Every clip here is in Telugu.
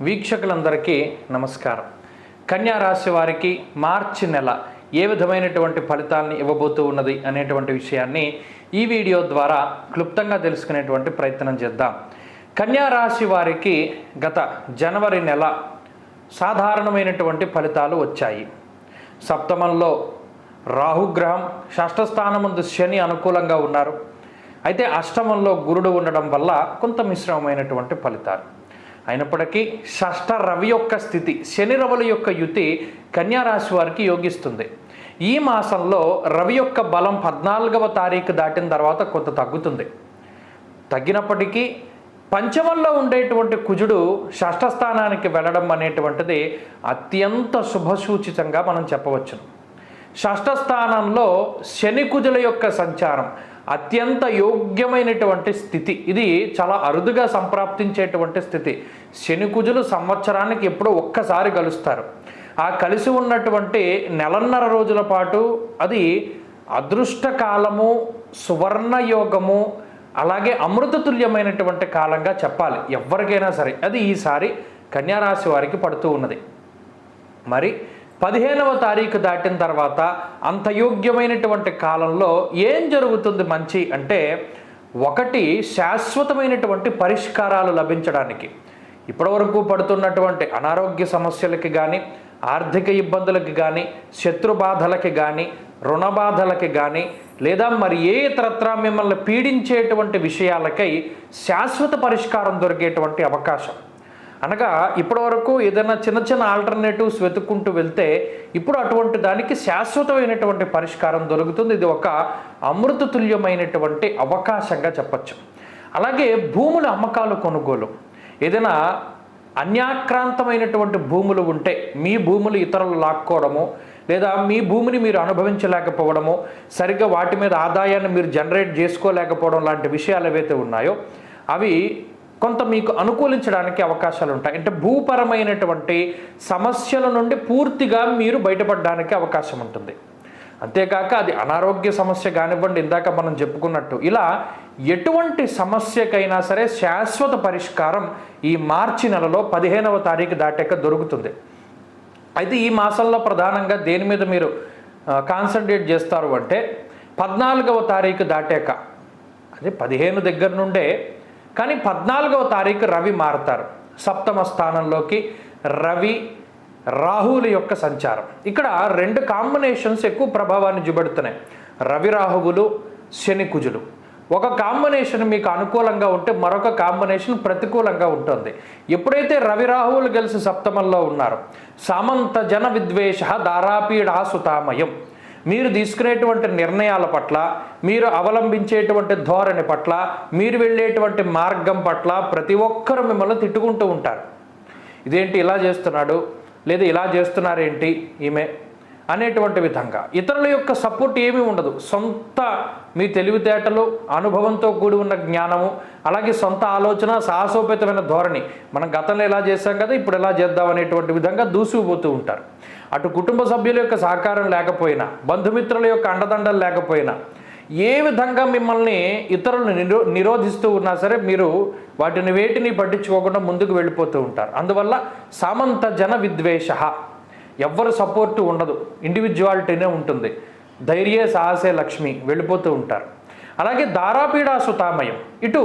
వీక్షకులందరికీ నమస్కారం. కన్యా రాశి వారికి మార్చి నెల ఏ విధమైనటువంటి ఫలితాలని ఇవ్వబోతూ ఉన్నది అనేటువంటి విషయాన్ని ఈ వీడియో ద్వారా క్లుప్తంగా తెలుసుకునేటువంటి ప్రయత్నం చేద్దాం. కన్యా రాశి వారికి గత జనవరి నెల సాధారణమైనటువంటి ఫలితాలు వచ్చాయి. సప్తమంలో రాహుగ్రహం షష్ఠస్థానముందు శని అనుకూలంగా ఉన్నారు. అయితే అష్టమంలో గురుడు ఉండడం వల్ల కొంత మిశ్రమమైనటువంటి ఫలితాలు. అయినప్పటికీ షష్ఠ రవి యొక్క స్థితి శని రవుల యొక్క యుతి కన్యారాశి వారికి యోగిస్తుంది. ఈ మాసంలో రవి యొక్క బలం పద్నాలుగవ తారీఖు దాటిన తర్వాత కొంత తగ్గుతుంది. తగ్గినప్పటికీ పంచమంలో ఉండేటువంటి కుజుడు షష్ఠస్థానానికి వెళ్ళడం అనేటువంటిది అత్యంత శుభసూచితంగా మనం చెప్పవచ్చును. షష్ఠస్థానంలో శని కుజుల యొక్క సంచారం అత్యంత యోగ్యమైనటువంటి స్థితి. ఇది చాలా అరుదుగా సంప్రాప్తించేటువంటి స్థితి. శని కుజులు సంవత్సరానికి ఎప్పుడో ఒక్కసారి కలుస్తారు. ఆ కలిసి ఉన్నటువంటి నెలన్నర రోజుల పాటు అది అదృష్ట కాలము అలాగే అమృతతుల్యమైనటువంటి కాలంగా చెప్పాలి. ఎవరికైనా సరే అది ఈసారి కన్యారాశి వారికి పడుతూ ఉన్నది. మరి పదిహేనవ తారీఖు దాటిన తర్వాత అంత యోగ్యమైనటువంటి కాలంలో ఏం జరుగుతుంది మంచి అంటే ఒకటి శాశ్వతమైనటువంటి పరిష్కారాలు లభించడానికి. ఇప్పటివరకు పడుతున్నటువంటి అనారోగ్య సమస్యలకి కానీ ఆర్థిక ఇబ్బందులకి కానీ శత్రు బాధలకి కానీ రుణ బాధలకి కానీ లేదా మరి ఏ ఇతరత్రా మిమ్మల్ని పీడించేటువంటి విషయాలకై శాశ్వత పరిష్కారం దొరికేటువంటి అవకాశం. అనగా ఇప్పటివరకు ఏదైనా చిన్న చిన్న ఆల్టర్నేటివ్స్ వెతుక్కుంటూ వెళ్తే ఇప్పుడు అటువంటి దానికి శాశ్వతమైనటువంటి పరిష్కారం దొరుకుతుంది. ఇది ఒక అమృతతుల్యమైనటువంటి అవకాశంగా చెప్పచ్చు. అలాగే భూముల అమ్మకాలు కొనుగోలు. ఏదైనా అన్యాక్రాంతమైనటువంటి భూములు ఉంటే మీ భూములు ఇతరులు లాక్కోవడము లేదా మీ భూమిని మీరు అనుభవించలేకపోవడము సరిగ్గా వాటి మీద ఆదాయాన్ని మీరు జనరేట్ చేసుకోలేకపోవడం లాంటి విషయాలు ఏవైతే ఉన్నాయో అవి కొంత మీకు అనుకూలించడానికి అవకాశాలు ఉంటాయి అంటే భూపరమైనటువంటి సమస్యల నుండి పూర్తిగా మీరు బయటపడడానికి అవకాశం ఉంటుంది అంతేకాక అది అనారోగ్య సమస్య కానివ్వండి ఇందాక మనం చెప్పుకున్నట్టు. ఇలా ఎటువంటి సమస్యకైనా సరే శాశ్వత పరిష్కారం ఈ మార్చి నెలలో పదిహేనవ తారీఖు దాటాక దొరుకుతుంది. అయితే ఈ మాసంలో ప్రధానంగా దేని మీద మీరు కాన్సన్ట్రేట్ చేస్తారు అంటే పద్నాలుగవ తారీఖు దాటాక అదే పదిహేను దగ్గర నుండే కానీ పద్నాలుగవ తారీఖు రవి మారుతారు. సప్తమ స్థానంలోకి రవి రాహువుల యొక్క సంచారం. ఇక్కడ రెండు కాంబినేషన్స్ ఎక్కువ ప్రభావాన్ని చూపెడుతున్నాయి. రవి రాహువులు శని కుజులు. ఒక కాంబినేషన్ మీకు అనుకూలంగా ఉంటే మరొక కాంబినేషన్ ప్రతికూలంగా ఉంటుంది. ఎప్పుడైతే రవి రాహువులు కలిసి సప్తమంలో ఉన్నారో సామంత జన విద్వేష దారాపీడా సుతామయం. మీరు తీసుకునేటువంటి నిర్ణయాల పట్ల మీరు అవలంబించేటువంటి ధోరణి పట్ల మీరు వెళ్ళేటువంటి మార్గం పట్ల ప్రతి ఒక్కరు మిమ్మల్ని తిట్టుకుంటూ ఉంటారు. ఇదేంటి ఇలా చేస్తున్నాడు? లేదా ఇలా చేస్తున్నారేంటి? ఈమె అనేటువంటి విధంగా. ఇతరుల యొక్క సపోర్ట్ ఏమీ ఉండదు. సొంత మీ తెలివితేటలు అనుభవంతో కూడి ఉన్న జ్ఞానము అలాగే సొంత ఆలోచన సాహసోపేతమైన ధోరణి. మనం గతంలో ఎలా చేశాం కదా ఇప్పుడు ఎలా చేద్దాం అనేటువంటి విధంగా దూసుకుపోతూ ఉంటారు. అటు కుటుంబ సభ్యుల యొక్క సహకారం లేకపోయినా బంధుమిత్రుల యొక్క అండదండలు లేకపోయినా ఏ విధంగా మిమ్మల్ని ఇతరులను నిరో నిరోధిస్తూ ఉన్నా సరే మీరు వాటిని వేటిని పట్టించుకోకుండా ముందుకు వెళ్ళిపోతూ ఉంటారు. అందువల్ల సామంత జన విద్వేష. ఎవ్వరు సపోర్టు ఉండదు. ఇండివిజువాలిటీనే ఉంటుంది. ధైర్య సాహసే లక్ష్మి వెళ్ళిపోతూ ఉంటారు. అలాగే దారాపీడా సుతామయం ఇటు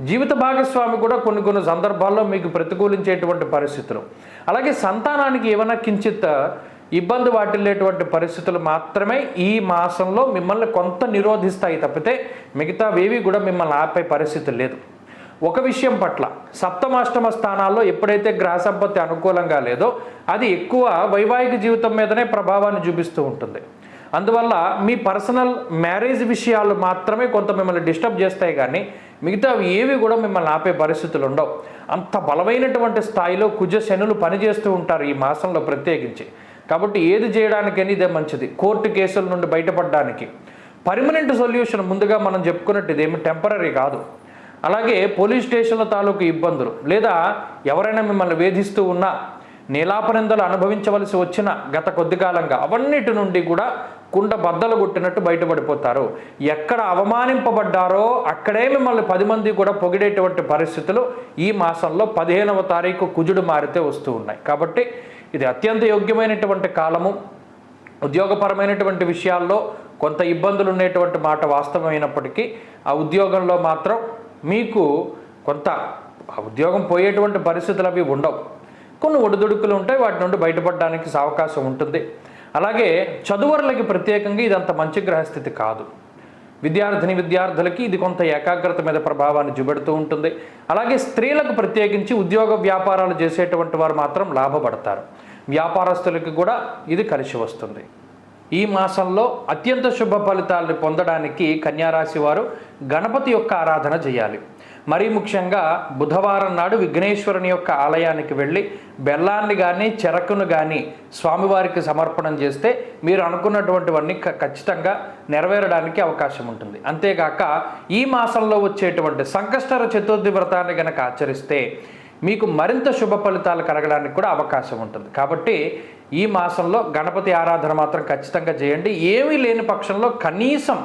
జీవిత భాగస్వామి కూడా కొన్ని కొన్ని సందర్భాల్లో మీకు ప్రతికూలించేటువంటి పరిస్థితులు. అలాగే సంతానానికి ఏమైనా కించిత్ ఇబ్బంది వాటిల్లేటువంటి పరిస్థితులు మాత్రమే ఈ మాసంలో మిమ్మల్ని కొంత నిరోధిస్తాయి తప్పితే మిగతావేవి కూడా మిమ్మల్ని ఆపే పరిస్థితి లేదు. ఒక విషయం పట్ల సప్తమాష్టమ స్థానాల్లో ఎప్పుడైతే గ్రహ సంపత్తి అనుకూలంగా లేదో అది ఎక్కువ వైవాహిక జీవితం మీదనే ప్రభావాన్ని చూపిస్తూ ఉంటుంది. అందువల్ల మీ పర్సనల్ మ్యారేజ్ విషయాలు మాత్రమే కొంత మిమ్మల్ని డిస్టర్బ్ చేస్తాయి కానీ మిగతా ఏవి కూడా మిమ్మల్ని ఆపే పరిస్థితులు ఉండవు. అంత బలమైనటువంటి స్థాయిలో కుజ శనులు పనిచేస్తూ ఉంటారు ఈ మాసంలో ప్రత్యేకించి. కాబట్టి ఏది చేయడానికైనా ఇదే మంచిది. కోర్టు కేసుల నుండి బయటపడడానికి. పర్మనెంట్ సొల్యూషన్ ముందుగా మనం చెప్పుకున్నట్టు ఇదేమి టెంపరీ కాదు. అలాగే పోలీస్ స్టేషన్ల తాలూకు ఇబ్బందులు. లేదా ఎవరైనా మిమ్మల్ని వేధిస్తూ ఉన్నా నీలాపనిందలు అనుభవించవలసి వచ్చిన గత కొద్ది కాలంగా అవన్నిటి నుండి కూడా కుండ బద్దలు కొట్టినట్టు బయటపడిపోతారు. ఎక్కడ అవమానింపబడ్డారో అక్కడే మిమ్మల్ని పది మంది కూడా పొగిడేటువంటి పరిస్థితులు ఈ మాసంలో పదిహేనవ తారీఖు కుజుడు మారితే వస్తూ ఉన్నాయి. కాబట్టి ఇది అత్యంత యోగ్యమైనటువంటి కాలము. ఉద్యోగపరమైనటువంటి విషయాల్లో కొంత ఇబ్బందులు ఉండేటువంటి మాట వాస్తవమైనప్పటికీ ఆ ఉద్యోగంలో మాత్రం మీకు కొంత ఉద్యోగం పోయేటువంటి పరిస్థితులు అవి ఉండవు. కొన్ని ఒడిదుడుకులు ఉంటాయి వాటి నుండి బయటపడడానికి అవకాశం ఉంటుంది. అలాగే చదువరులకి ప్రత్యేకంగా ఇది అంత మంచి గ్రహస్థితి కాదు. విద్యార్థిని విద్యార్థులకి ఇది కొంత ఏకాగ్రత మీద ప్రభావాన్ని చూపెడుతూ ఉంటుంది. అలాగే స్త్రీలకు ప్రత్యేకించి ఉద్యోగ వ్యాపారాలు చేసేటువంటి వారు మాత్రం లాభపడతారు. వ్యాపారస్తులకి కూడా ఇది కలిసి వస్తుంది. ఈ మాసంలో అత్యంత శుభ ఫలితాలను పొందడానికి కన్యారాశి వారు గణపతి యొక్క ఆరాధన చేయాలి. మరీ ముఖ్యంగా బుధవారం నాడు విఘ్నేశ్వరుని యొక్క ఆలయానికి వెళ్ళి బెల్లాన్ని కానీ చెరకును కానీ స్వామివారికి సమర్పణం చేస్తే మీరు అనుకున్నటువంటివన్నీ క- ఖచ్చితంగా నెరవేరడానికి అవకాశం ఉంటుంది. అంతేగాక ఈ మాసంలో వచ్చేటువంటి సంకష్టర చతుర్థి వ్రతాన్ని గనక ఆచరిస్తే మీకు మరింత శుభ ఫలితాలు కలగడానికి కూడా అవకాశం ఉంటుంది. కాబట్టి ఈ మాసంలో గణపతి ఆరాధన మాత్రం ఖచ్చితంగా చేయండి. ఏమీ లేని పక్షంలో కనీసం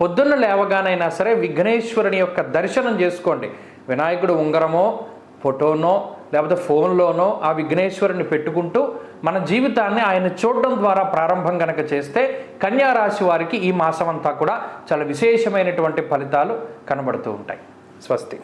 పొద్దున్న లేవగానైనా సరే విఘ్నేశ్వరుని యొక్క దర్శనం చేసుకోండి. వినాయకుడు ఉంగరమో ఫోటోనో లేకపోతే ఫోన్లోనో ఆ విఘ్నేశ్వరుని పెట్టుకుంటూ మన జీవితాన్ని ఆయన చూడడం ద్వారా ప్రారంభం కనుక చేస్తే కన్యారాశి వారికి ఈ మాసం అంతా కూడా చాలా విశేషమైనటువంటి ఫలితాలు కనబడుతూ ఉంటాయి. స్వస్తి.